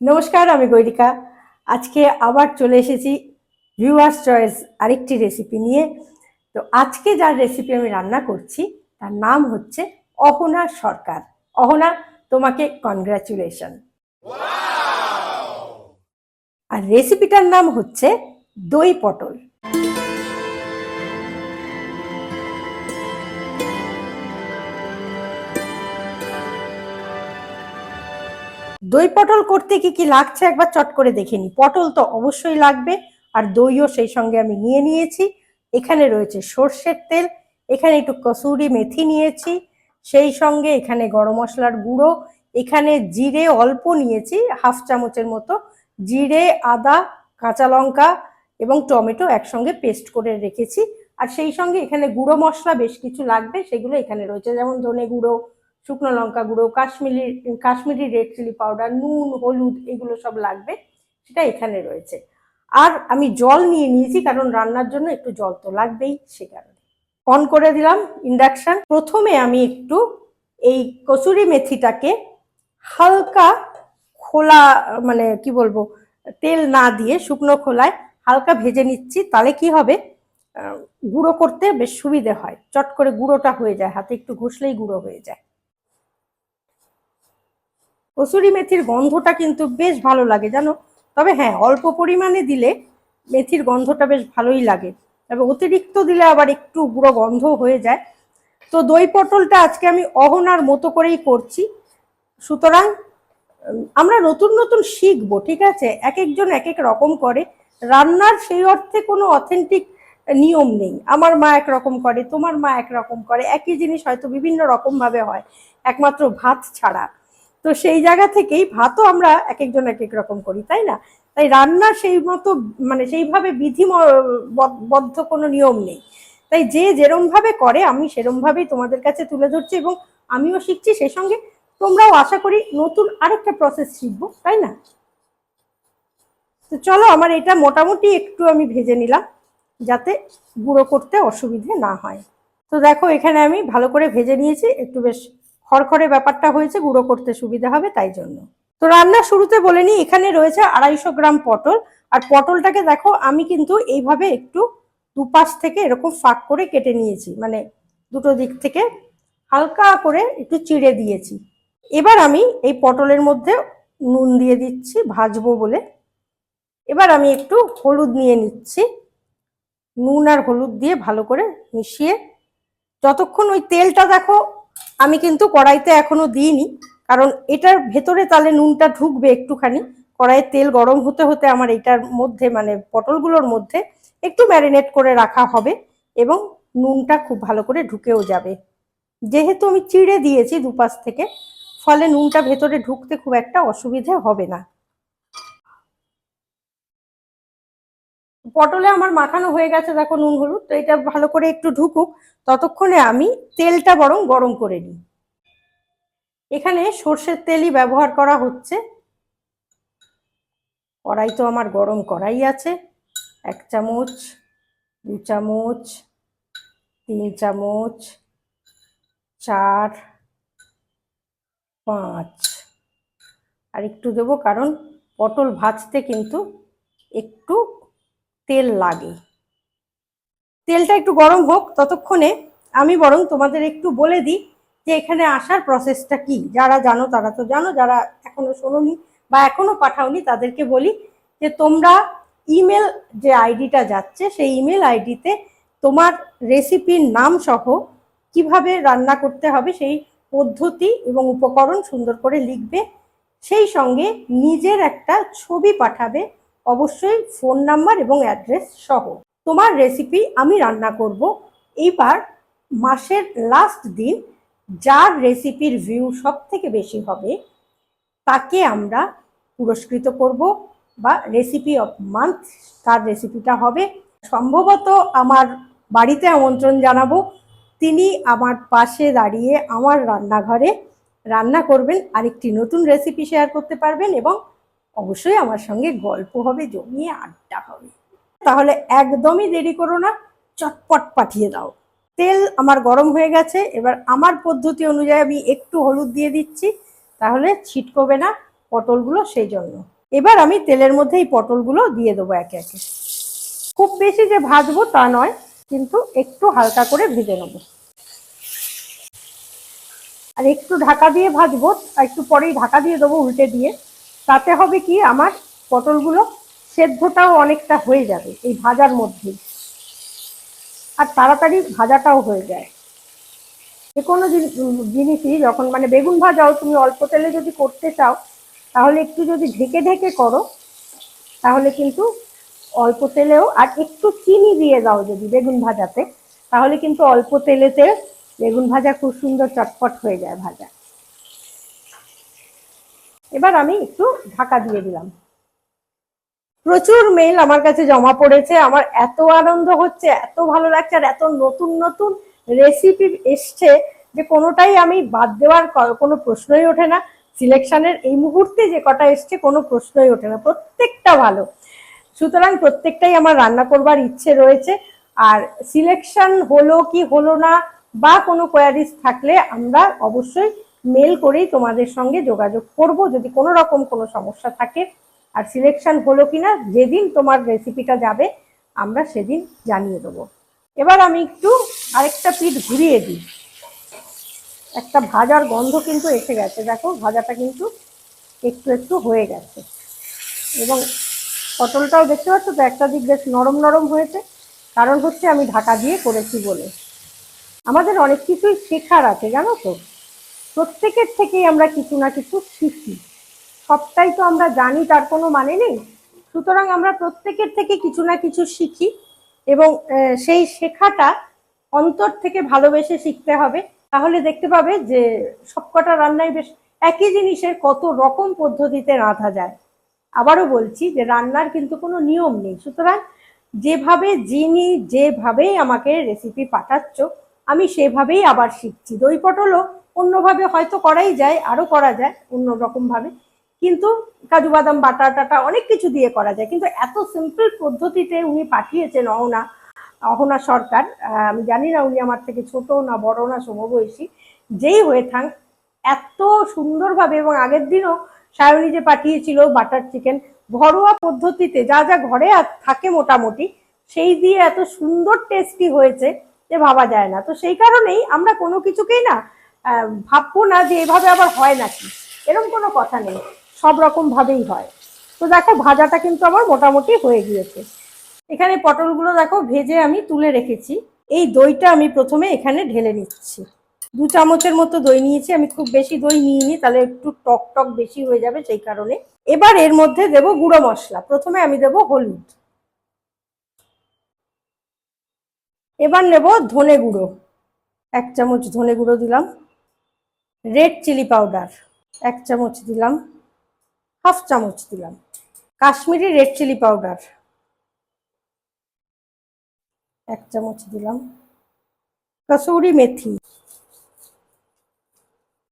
নমস্কার, আমি গৈরিকা। আজকে আবার চলে এসেছি ভিউয়ার্স চয়েস আরেকটি রেসিপি নিয়ে। তো আজকে যার রেসিপি আমি রান্না করছি, তার নাম হচ্ছে অহনা সরকার। অহনা তোমাকে কনগ্রাচুলেশন আর রেসিপিটার নাম হচ্ছে দই পটল। দই পটল করতে কি কি লাগছে একবার চট করে দেখে নি। পটল তো অবশ্যই লাগবে, আর দইও সেই সঙ্গে আমি নিয়ে নিয়েছি। এখানে রয়েছে সর্ষের তেল, এখানে একটু কসুরি মেথি নিয়েছি সেই সঙ্গে এখানে গরম মশলার গুঁড়ো, এখানে জিরে অল্প নিয়েছি, হাফ চামচের মতো। জিরে, আদা, কাঁচা লঙ্কা এবং টমেটো একসঙ্গে পেস্ট করে রেখেছি। আর সেই সঙ্গে এখানে গুঁড়ো মশলা বেশ কিছু লাগবে, সেগুলো এখানে রয়েছে। যেমন ধনে গুঁড়ো, শুকনো লঙ্কা গুঁড়ো, Kashmiri Kashmiri red chilli powder, নুন, হলুদ এগুলো সব লাগবে, সেটা এখানে রয়েছে। আর আমি জল নিয়ে নিয়েছি, কারণ রান্নার জন্য একটু জল তো লাগবেই, সে কারণে। অন করে দিলাম ইন্ডাকশান প্রথমে আমি একটু এই কসুরি মেথিটাকে হালকা খোলা মানে কি বলব, তেল না দিয়ে শুকনো খোলায় হালকা ভেজে নিচ্ছি, তাহলে কি হবে? গুঁড়ো করতে বেশ সুবিধে হয়। চট করে গুঁড়োটা হয়ে যায়, হাতে একটু ঘষলেই গুঁড়ো হয়ে যায়। কসুরি মেথির গন্ধটা কিন্তু বেশ ভালো লাগে, জানো? তবে হ্যাঁ অল্প পরিমাণে দিলে মেথির গন্ধটা বেশ ভালোই লাগে। তবে অতিরিক্ত দিলে আবার একটু গুঁড়ো গন্ধ হয়ে যায়। তো দই পটলটা আজকে আমি অহনার মতো করেই করছি। সুতরাং আমরা নতুন নতুন শিখব, ঠিক আছে? এক একজন এক এক রকম করে। রান্নার সেই অর্থে কোনো অথেন্টিক নিয়ম নেই। আমার মা একরকম করে, তোমার মা একরকম করে। একই জিনিস হয়তো বিভিন্ন রকম ভাবে হয়। একমাত্র ভাত ছাড়া। তো সেই জায়গা থেকেই ভাতও আমরা এক একজন এক এক রকম করি, তাই না? তাই রান্না সেই মতো মানে সেইভাবে বিধি বদ্ধ কোনো নিয়ম নেই। তাই যে যেরম ভাবে করে, আমি সেরম ভাবেই তোমাদের কাছে তুলে ধরছি এবং আমিও শিখছি সেই সঙ্গে। তোমরাও আশা করি নতুন আরেকটা প্রসেস শিখব, তাই না? তো চলো আমার এটা মোটামুটি একটু আমি ভেজে নিলাম, যাতে গুঁড়ো করতে অসুবিধে না হয়। তো দেখো এখানে আমি ভালো করে ভেজে নিয়েছি, একটু বেশ খড়খড়ে ব্যাপারটা হয়েছে, গুঁড়ো করতে সুবিধা হবে তাই জন্য। তো রান্না শুরুতে বলে নিই, এখানে রয়েছে আড়াইশো গ্রাম পটল। আর পটলটাকে দেখো, আমি কিন্তু এইভাবে একটু দুপাশ থেকে এরকম ফাঁক করে কেটে নিয়েছি। মানে দুটো দিক থেকে হালকা করে একটু চিড়ে দিয়েছি। এবার আমি এই পটলের মধ্যে নুন দিয়ে দিচ্ছি, ভাজবো বলে। এবার আমি একটু হলুদ নিয়ে নিচ্ছি। নুন আর হলুদ দিয়ে ভালো করে মিশিয়ে, যতক্ষণ ওই তেলটা দেখো আমি কিন্তু কড়াইতে এখনও দিইনি, কারণ এটার ভেতরে তাহলে নুনটা ঢুকবে একটুখানি। কড়াইয়ের তেল গরম হতে হতে আমার এটার মধ্যে মানে পটলগুলোর মধ্যে একটু ম্যারিনেট করে রাখা হবে এবং নুনটা খুব ভালো করে ঢুকেও যাবে। যেহেতু আমি চিড়ে দিয়েছি দুপাশ থেকে, ফলে নুনটা ভেতরে ঢুকতে খুব একটা অসুবিধে হবে না। পটলে আমার মাখানো হয়ে গেছে, দেখো নুন, হলুদ, তো এটা ভালো করে একটু ঢুকুক। ততক্ষণে আমি তেলটা বরং গরম করে নিই। এখানে সর্ষের তেলই ব্যবহার করা হচ্ছে। কড়াই তো আমার গরম কড়াই আছে। এক চামচ, দু চামচ, তিন চামচ, চার, পাঁচ। আর একটু দেবো কারণ পটল ভাজতে কিন্তু একটু তেল লাগে। তেলটা একটু গরম হোক, ততক্ষণে আমি বরং তোমাদের একটু বলে দিই যে এখানে আসার প্রসেসটা কি। যারা জানো তারা তো জানো, যারা এখনও শোনোনি বা এখনও পাঠাওনি তাদেরকে বলি যে তোমরা ইমেল যে আইডিটা যাচ্ছে, সেই ইমেল আইডিতে তোমার রেসিপির নাম সহ কীভাবে রান্না করতে হবে, সেই পদ্ধতি এবং উপকরণ সুন্দর করে লিখবে। সেই সঙ্গে নিজের একটা ছবি পাঠাবে অবশ্যই ফোন নাম্বার এবং অ্যাড্রেস সহ। তোমার রেসিপি আমি রান্না করব। এইবার মাসের লাস্ট দিন যার রেসিপির ভিউ সব থেকে বেশি হবে, তাকে আমরা পুরস্কৃত করব বা রেসিপি অফ মান্থ তার রেসিপিটা হবে। সম্ভবত আমার বাড়িতে আমন্ত্রণ জানাব, তিনি আমার পাশে দাঁড়িয়ে আমার রান্নাঘরে রান্না করবেন, আরেকটি নতুন রেসিপি শেয়ার করতে পারবেন এবং অবশ্যই আমার সঙ্গে গল্প হবে, জমিয়ে আড্ডা হবে। তাহলে একদমই দেরি করো না, চটপট পাঠিয়ে দাও। তেল আমার গরম হয়ে গেছে, এবার আমার পদ্ধতি অনুযায়ী আমি একটু হলুদ দিয়ে দিচ্ছি, তাহলে ছিটকবে না পটলগুলো সেই জন্য। এবার আমি তেলের মধ্যে এই পটলগুলো দিয়ে দেবো একে একে। খুব বেশি যে ভাজবো তা নয়, কিন্তু একটু হালকা করে ভেজে নেব। আর একটু ঢাকা দিয়ে ভাজবো একটু পরেই ঢাকা দিয়ে দেবো উল্টে দিয়ে। তাতে হবে কি, আমার পটলগুলো সেদ্ধটাও অনেকটা হয়ে যাবে এই ভাজার মধ্যেই আর তাড়াতাড়ি ভাজাটাও হয়ে যায়। যে কোনো জিনিসই যখন মানে বেগুন ভাজাও তুমি অল্প তেলে যদি করতে চাও, তাহলে একটু যদি ঢেকে ঢেকে করো, তাহলে কিন্তু অল্প তেলেও, আর একটু চিনি দিয়ে দাও যদি বেগুন ভাজাতে, তাহলে কিন্তু অল্প তেলেতে বেগুন ভাজা খুব সুন্দর চটপট হয়ে যায় ভাজা। এবার আমি একটু ঢাকা দিয়ে দিলাম। প্রচুর মেল আমার কাছে জমা পড়েছে, আমার এত আনন্দ হচ্ছে, এত ভালো লাগছে, আর এত নতুন নতুন রেসিপি এসছে যে কোনোটাই আমি বাদ দেওয়ার কোনো প্রশ্নই ওঠে না। সিলেকশনের এই মুহূর্তে যে কটা এসছে, কোনো প্রশ্নই ওঠে না, প্রত্যেকটা ভালো। সুতরাং প্রত্যেকটাই আমার রান্না করবার ইচ্ছে রয়েছে, আর সিলেকশন হলো কি হলো না, বা কোনো কোয়ারিজ থাকলে আমরা অবশ্যই মেল করেই তোমাদের সঙ্গে যোগাযোগ করব। যদি কোনো রকম কোনো সমস্যা থাকে আর সিলেকশন হলো কিনা, যেদিন তোমার রেসিপিটা যাবে, আমরা সেদিন জানিয়ে দেবো। এবার আমি একটু আরেকটা পিঠ ঘুরিয়ে দিই। একটা ভাজার গন্ধ কিন্তু এসে গেছে। দেখো, ভাজাটা কিন্তু একটু একটু হয়ে গেছে। এবং পটলটাও দেখতে পাচ্ছ তো, একটা দিক বেশ নরম নরম হয়েছে। কারণ হচ্ছে আমি ঢাকা দিয়ে করেছি বলে। আমাদের অনেক কিছুই শেখার আছে, জানো তো? প্রত্যেকের থেকেই আমরা কিছু না কিছু শিখি। সবটাই তো আমরা জানি, তার কোনো মানে নেই। সুতরাং আমরা প্রত্যেকের থেকে কিছু না কিছু শিখি এবং সেই শেখাটা অন্তর থেকে ভালোবেসে শিখতে হবে। তাহলে দেখতে পাবে যে সবকটা রান্নাই বেশ একই জিনিসের কত রকম পদ্ধতিতে রাঁধা যায়। আবারও বলছি যে রান্নার কিন্তু কোনো নিয়ম নেই। সুতরাং যেভাবে যিনি যেভাবেই আমাকে রেসিপি পাঠাচ্ছ, আমি সেভাবেই আবার শিখছি। দই পটলও অন্যভাবে হয়তো করাই যায়, আরও করা যায় অন্য রকমভাবে কিন্তু কাজু বাদাম, বাটা অনেক কিছু দিয়ে করা যায়। কিন্তু এত সিম্পল পদ্ধতিতে উনি পাঠিয়েছেন অহনা অহনা সরকার আমি জানি না উনি আমার থেকে ছোট না বড় না সমবয়সী, যেই হয়ে থাক, এত সুন্দরভাবে এবং আগের দিনও সায়নী যে পাঠিয়েছিল বাটার চিকেন, ঘরোয়া পদ্ধতিতে যা যা ঘরে থাকে মোটামুটি, সেই দিয়ে এত সুন্দর টেস্টি হয়েছে যে ভাবা যায় না। তো সেই কারণেই আমরা কোনো কিছুকেই না ভাববো না যে এভাবে আবার হয় নাকি? এরকম কোনো কথা নেই। সব রকম ভাবেই হয়। তো দেখো, ভাজাটা কিন্তু আমার মোটামুটি হয়ে গিয়েছে। এখানে পটলগুলো দেখো, ভেজে আমি তুলে রেখেছি। এই দইটা আমি প্রথমে এখানে ঢেলে নিচ্ছি। দু চামচের মতো দই নিয়েছি। আমি খুব বেশি দই নিইনি, তাহলে একটু টক টক বেশি হয়ে যাবে সেই কারণে। এবার এর মধ্যে দেব গুঁড়ো মশলা। প্রথমে আমি দেব হলুদ। এবার নেব ধনে গুঁড়ো। এক চামচ ধনে গুঁড়ো দিলাম। রেড চিলি পাউডার এক চামচ দিলাম, হাফ চামচ দিলাম। কাশ্মীরি রেড চিলি পাউডার এক চামচ দিলাম। কসৌরি মেথি।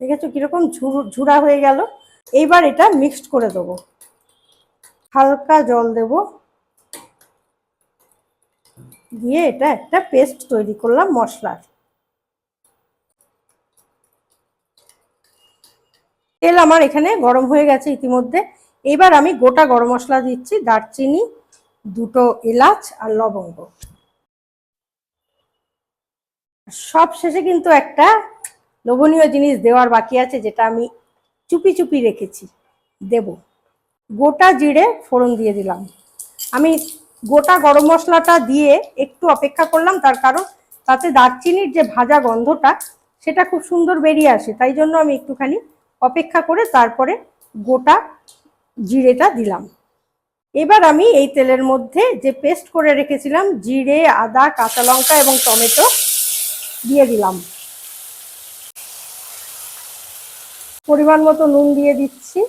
দেখেছ কীরকম ঝুরা হয়ে গেল? এইবার এটা মিক্সড করে দেবো। হালকা জল দেব। দিয়ে এটা একটা পেস্ট তৈরি করলাম মশলার। তেল আমার এখানে গরম হয়ে গেছে ইতিমধ্যে। এবার আমি গোটা গরম মশলা দিচ্ছি, দারচিনি, দুটো এলাচ আর লবঙ্গ। সব শেষে কিন্তু একটা লোভনীয় জিনিস দেওয়ার বাকি আছে, যেটা আমি চুপি চুপি রেখেছি। দেব। গোটা জিরে ফোড়ন দিয়ে দিলাম। আমি গোটা গরম মশলাটা দিয়ে একটু অপেক্ষা করলাম, তার কারণ তাতে দারচিনির যে ভাজা গন্ধটা, সেটা খুব সুন্দর বেরিয়ে আসে, তাই জন্য আমি একটুখানি অপেক্ষা করে তারপরে গোটা জিরেটা দিলাম। এবার আমি এই তেলের মধ্যে যে পেস্ট করে রেখেছিলাম, জিরে, আদা, কাঁচা লঙ্কা এবং টমেটো দিয়ে দিলাম। পরিমাণ মতো নুন দিয়ে দিচ্ছি,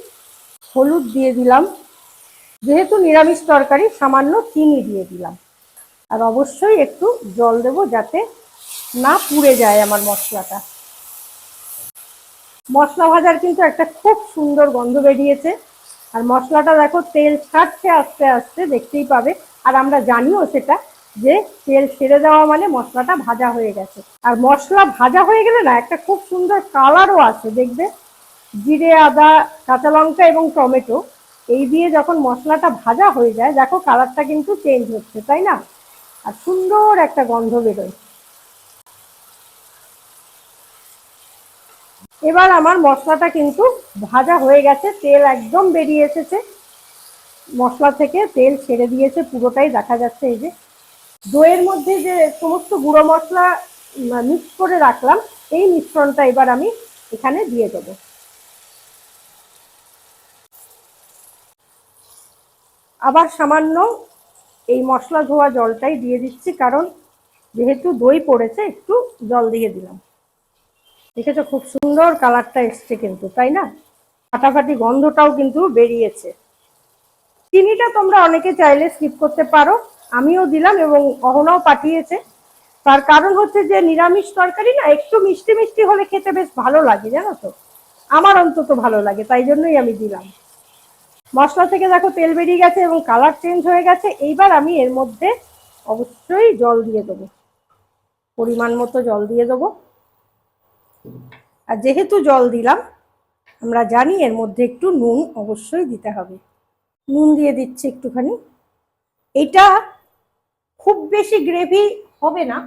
হলুদ দিয়ে দিলাম। যেহেতু নিরামিষ তরকারি, সামান্য চিনি দিয়ে দিলাম। আর অবশ্যই একটু জল দেব যাতে না পুড়ে যায় আমার মশলাটা। মশলা ভাজার কিন্তু একটা খুব সুন্দর গন্ধ বেরিয়েছে। আর মশলাটা দেখো, তেল ছাড়ছে আস্তে আস্তে, দেখতেই পাবে। আর আমরা জানিও সেটা, যে তেল ছেড়ে দেওয়া মানে মশলাটা ভাজা হয়ে গেছে। আর মশলা ভাজা হয়ে গেলে না, একটা খুব সুন্দর কালারও আছে, দেখবে? জিরে, আদা, কাঁচা লঙ্কা এবং টমেটো, এই দিয়ে যখন মশলাটা ভাজা হয়ে যায়, দেখো কালারটা কিন্তু চেঞ্জ হচ্ছে, তাই না? আর সুন্দর একটা গন্ধ বেরোয়। এবার আমার মশলাটা কিন্তু ভাজা হয়ে গেছে, তেল একদম বেরিয়ে এসেছে। মশলা থেকে তেল ছেড়ে দিয়েছে, পুরোটাই দেখা যাচ্ছে এই যে। দইয়ের মধ্যে যে সমস্ত গুঁড়ো মশলা মিক্স করে রাখলাম, এই মিশ্রণটা এবার আমি এখানে দিয়ে দেবো। আবার সামান্য এই মশলা ধোয়া জলটাই দিয়ে দিচ্ছি, কারণ যেহেতু দই পড়েছে, একটু জল দিয়ে দিলাম। দেখেছ? খুব সুন্দর কালারটা এসছে কিন্তু, তাই না? ফাটাফাটি গন্ধটাও কিন্তু বেরিয়েছে। চিনিটা তোমরা অনেকে চাইলে স্কিপ করতে পারো। আমিও দিলাম এবং অহনাও পাঠিয়েছে। তার কারণ হচ্ছে যে নিরামিষ তরকারি না, একটু মিষ্টি মিষ্টি হলে খেতে বেশ ভালো লাগে, জানো তো? আমার অন্তত ভালো লাগে, তাই জন্যই আমি দিলাম। মশলা থেকে দেখো তেল বেরিয়ে গেছে এবং কালার চেঞ্জ হয়ে গেছে। এইবার আমি এর মধ্যে অবশ্যই জল দিয়ে দেবো। পরিমাণ মতো জল দিয়ে দেবো। আর যেহেতু জল দিলাম, আমরা জানি এর মধ্যে একটু নুন অবশ্যই দিতে হবে। নুন দিয়ে দিচ্ছি একটুখানি। এটা খুব বেশি গ্রেভি হবে না।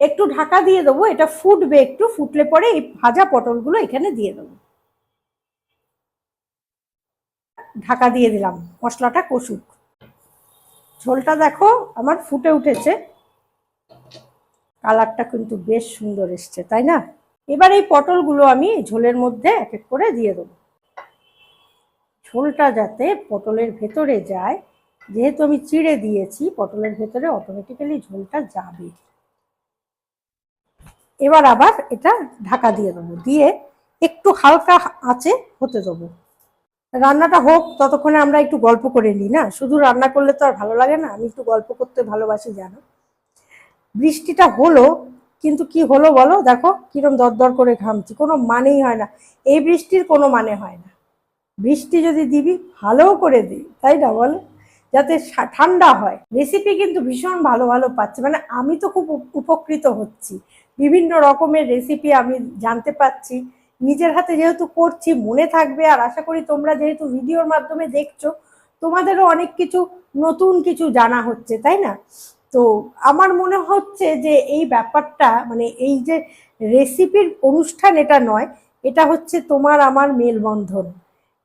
একটু ঢাকা দিয়ে দেবো, এটা ফুটবে একটু, ফুটলে পরে এই ভাজা পটলগুলো এখানে দিয়ে দেবো। ঢাকা দিয়ে দিলাম, মশলাটা কষুক। ঝোলটা দেখো, আমার ফুটে উঠেছে। কালারটা কিন্তু বেশ সুন্দর এসছে, তাই না? এবার এই পটলগুলো আমি ঝোলের মধ্যে এক এক করে দিয়ে দেবো। ঝোলটা যাতে পটলের ভেতরে যায়, যেহেতু আমি চিড়ে দিয়েছি, পটলের ভেতরে অটোমেটিক্যালি ঝোলটা যাবে। এবার আবার এটা ঢাকা দিয়ে দেবো, দিয়ে একটু হালকা আঁচে হতে দেবো। রান্নাটা হোক, ততক্ষণে আমরা একটু গল্প করে নিই, না? শুধু রান্না করলে তো আর ভালো লাগে না, আমি একটু গল্প করতে ভালোবাসি, জানো? বৃষ্টিটা হলো কিন্তু কি হলো বলো? দেখো, কিরম দরদর করে ঘামছি। কোনো মানেই হয় না। এই বৃষ্টির কোনো মানে হয় না। বৃষ্টি যদি দিবি, ভালোও করে দিই তাই না বলো? যাতে ঠান্ডা হয়। রেসিপি কিন্তু ভীষণ ভালো ভালো পাচ্ছি। মানে আমি তো খুব উপকৃত হচ্ছি। বিভিন্ন রকমের রেসিপি আমি জানতে পাচ্ছি। নিজের হাতে যেহেতু করছি, মনে থাকবে। আর আশা করি তোমরা যেহেতু ভিডিওর মাধ্যমে দেখছ, তোমাদেরও অনেক কিছু নতুন কিছু জানা হচ্ছে। তাই না? তো আমার মনে হচ্ছে যে এই ব্যাপারটা মানে এই যে রেসিপির অনুষ্ঠান এটা নয়, এটা হচ্ছে তোমার আমার মেলবন্ধন।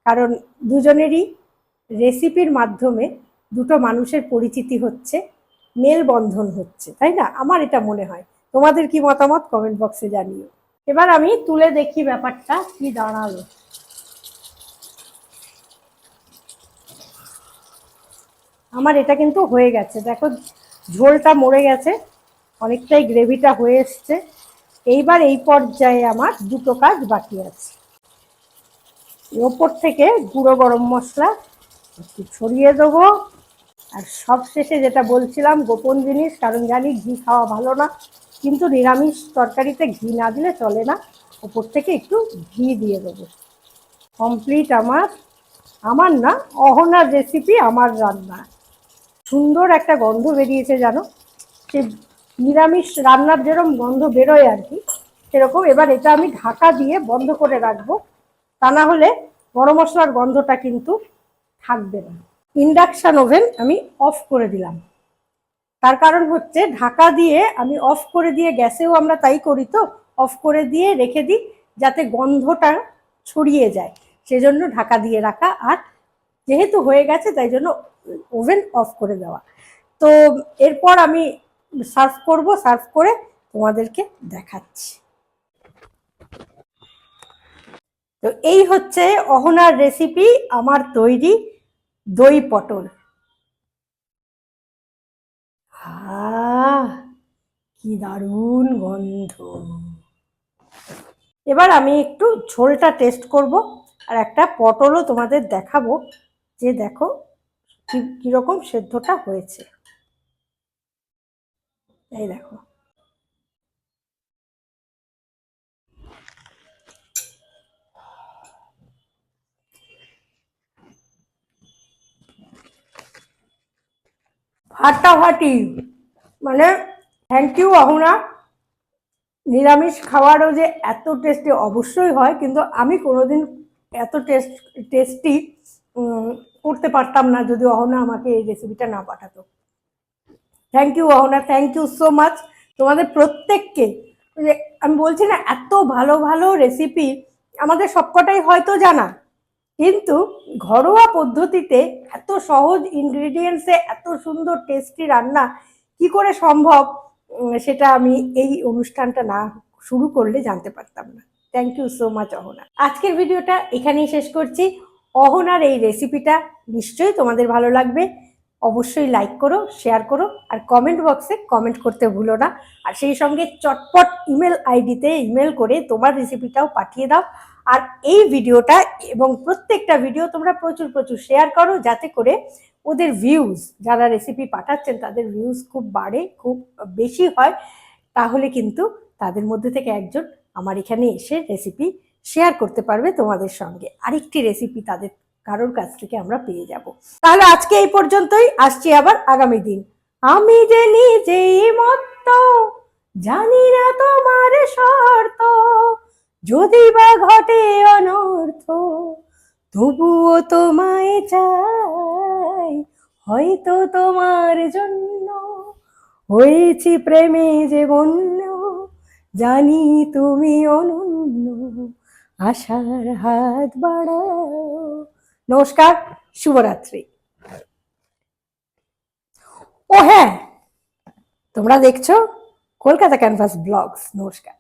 কারণ দুজনেরই রেসিপির মাধ্যমে দুটো মানুষের পরিচিতি হচ্ছে, মেলবন্ধন হচ্ছে, তাই না? আমার এটা মনে হয়। তোমাদের কি মতামত? কমেন্ট বক্সে জানিও। এবার আমি তুলে দেখি ব্যাপারটা, কি দাঁড়াল। আমার এটা কিন্তু হয়ে গেছে। দেখো ঝোলটা মরে গেছে, অনেকটাই গ্রেভিটা হয়ে এসছে। এইবার এই পর্যায়ে আমার দুটো কাজ বাকি আছে। ওপর থেকে গুঁড়ো গরম মশলা একটু ছড়িয়ে দেবো। আর সব শেষে যেটা বলছিলাম, গোপন জিনিস, কারণ জানি ঘি খাওয়া ভালো না, কিন্তু নিরামিষ তরকারিতে ঘি না দিলে চলে না। ওপর থেকে একটু ঘি দিয়ে দেবো। কমপ্লিট আমার আমার না অহনার রেসিপি আমার রান্না সুন্দর একটা গন্ধ বেরিয়েছে জানো? সে নিরামিষ রান্নার যেরকম গন্ধ বেরোয় আর কি, সেরকম। এবার এটা আমি ঢাকা দিয়ে বন্ধ করে রাখব। তা না হলে গরম মশলার গন্ধটা কিন্তু থাকবে না। ইন্ডাকশান ওভেন আমি অফ করে দিলাম। তার কারণ হচ্ছে ঢাকা দিয়ে আমি অফ করে দিয়ে, গ্যাসেও আমরা তাই করি তো অফ করে দিয়ে রেখে দিই যাতে গন্ধটা ছড়িয়ে যায়। সেজন্য ঢাকা দিয়ে রাখা। আর যেহেতু হয়ে গেছে, তাই জন্য ওভেন অফ করে দেওয়া। তো এরপর আমি সার্ভ করব, সার্ভ করে তোমাদেরকে দেখাচ্ছি। তো এই হচ্ছে অহনার রেসিপি আমার তৈরি দই পটল। কি দারুণ গন্ধ। এবার আমি একটু ঝোলটা টেস্ট করব, আর একটা পটলও তোমাদের দেখাবো। যে দেখো কীরকম সেদ্ধটা হয়েছে। এই দেখো। ফাটাফাটি মানে থ্যাংক ইউ অহনা। নিরামিষ খাওয়ারও যে এত টেস্টি অবশ্যই হয়, কিন্তু আমি কোনোদিন এত টেস্ট টেস্টি করতে পারতাম না যদি অহনা আমাকে এই রেসিপিটা না পাঠাতো। Thank you Ahana thank you so much তোমাদের প্রত্যেককে আমি বলছি না, এত ভালো ভালো রেসিপি আমাদের সবকটাই হয়তো জানা। কিন্তু ঘরোয়া পদ্ধতিতে এত সহজ ইনগ্রিডিয়েন্টসে এত সুন্দর টেস্টি রান্না কি করে সম্ভব সেটা আমি এই অনুষ্ঠানটা না শুরু করলে জানতে পারতাম না। Thank you so much Ahana. আজকের ভিডিওটা এখানেই শেষ করছি। অহনার এই রেসিপিটা নিশ্চয়ই তোমাদের ভালো লাগবে। অবশ্যই লাইক করো শেয়ার করো, আর কমেন্ট বক্সে কমেন্ট করতে ভুলো না। আর সেই সঙ্গে চটপট ইমেল আইডিতে ইমেল করে তোমার রেসিপিটাও পাঠিয়ে দাও। আর এই ভিডিওটা এবং প্রত্যেকটা ভিডিও তোমরা প্রচুর প্রচুর শেয়ার করো যাতে করে ওদের ভিউজ যারা রেসিপি পাঠাচ্ছেন তাদের ভিউজ খুব বাড়ে, খুব বেশি হয়। তাহলে কিন্তু তাদের মধ্যে থেকে একজন আমার এখানে এসে রেসিপি শেয়ার করতে পারবে তোমাদের সঙ্গে। আরেকটি রেসিপি তাদের কারোর কাছ থেকে আমরা পেয়ে যাব। তাহলে আজকে এই পর্যন্তই। আসছি আবার আগামী দিন। আমি যে নিজেই মত্ত, জানি না তোমার শর্ত। যদি বা ঘটে অনর্থ, তবুও তোমায় চাই। হয়তো তোমার জন্য হয়েছি প্রেমে যে বন্য, জানি তুমি অনন্য। আশার হাত বাড়াও। নমস্কার শুভরাত্রি। ও হ্যাঁ তোমরা দেখছ কলকাতা ক্যানভাস ব্লগস। নমস্কার।